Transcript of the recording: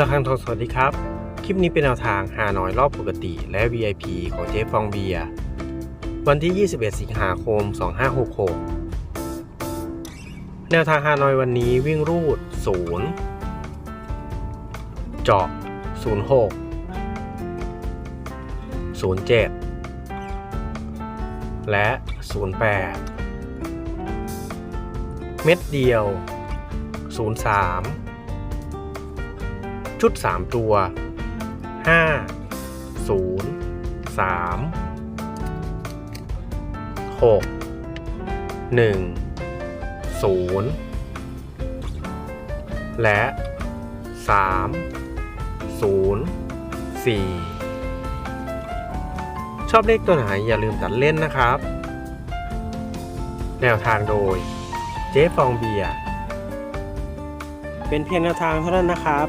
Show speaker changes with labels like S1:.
S1: ระคังทองสวัสดีครับ คลิปนี้เป็นแนวทางหาน้อยรอบปกติและ VIP ของเจ๊ฟองเบียร์วันที่ 21 สิงหาคม 2566 แนวทางฮานอยวันนี้วิ่งรูด 0 เจาะ 06 07 และ 08 เม็ดเดียว 03 ชุด 3 ตัว 5 0 3 6 1 0 และ 3 0 4ชอบเลขตัวไหนอย่าลืมตัดเล่นนะครับ แนวทางโดย เจ๊ฟองเบียร์เป็นเพียงแนวทางเท่านั้นนะครับ